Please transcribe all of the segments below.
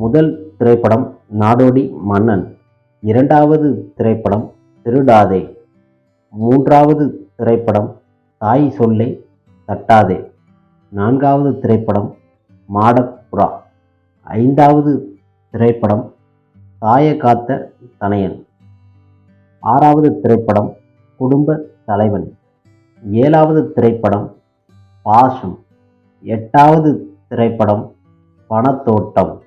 முதல் திரைப்படம் நாடோடி மன்னன். இரண்டாவது திரைப்படம் திருடாதே. மூன்றாவது திரைப்படம் தாய் சொல்லை தட்டாதே. நான்காவது திரைப்படம் மாடப்புறா. ஐந்தாவது திரைப்படம் தாய காத்த தனையன். ஆறாவது திரைப்படம் குடும்ப தலைவன். ஏழாவது திரைப்படம் பாசம். எட்டாவது திரைப்படம் பணத்தோட்டம்.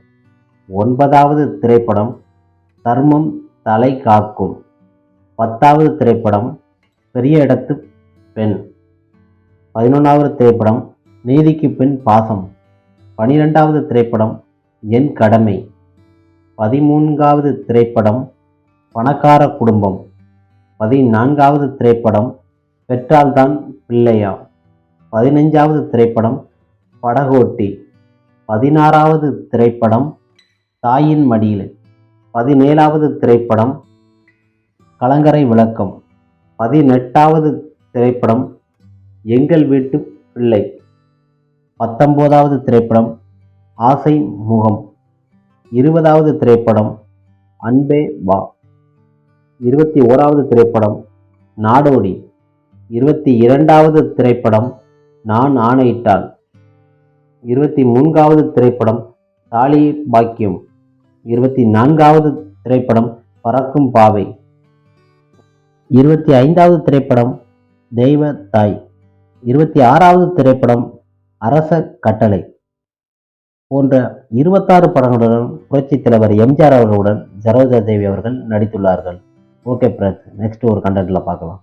ஒன்பதாவது திரைப்படம் தர்மம் தலை காக்கும். பத்தாவது திரைப்படம் பெரிய இடத்து பெண். பதினொன்றாவது திரைப்படம் நீதிக்கு பின் பாசம். பனிரெண்டாவது திரைப்படம் என் கடமை. பதிமூன்றாவது திரைப்படம் பணக்கார குடும்பம். பதினான்காவது திரைப்படம் பெற்றால்தான் பிள்ளையா. பதினைஞ்சாவது திரைப்படம் படகோட்டி. பதினாறாவது திரைப்படம் தாயின் மடியில். பதினேழாவது திரைப்படம் கலங்கரை விளக்கம். பதினெட்டாவது திரைப்படம் எங்கள் வீட்டு பிள்ளை. பத்தொம்போதாவது திரைப்படம் ஆசை முகம். இருபதாவது திரைப்படம் அன்பே வா. இருபத்தி ஓராவது திரைப்படம் நாடோடி. இருபத்தி இரண்டாவது திரைப்படம் நான் ஆணையிட்டால் இருபத்தி மூன்றாவது திரைப்படம் தாலி பாக்கியம். இருபத்தி நான்காவது திரைப்படம் பறக்கும் பாவை. இருபத்தி ஐந்தாவது திரைப்படம் தெய்வ தாய் இருபத்தி ஆறாவது திரைப்படம் அரச கட்டளை போன்ற இருபத்தாறு படங்களுடன் புரட்சி தலைவர் எம்ஜிஆர் அவர்களுடன் சரோஜா தேவி அவர்கள் நடித்துள்ளார்கள். ஓகே பிரத் நெக்ஸ்ட் ஒரு கண்டென்ட்டில் பார்க்கலாம்.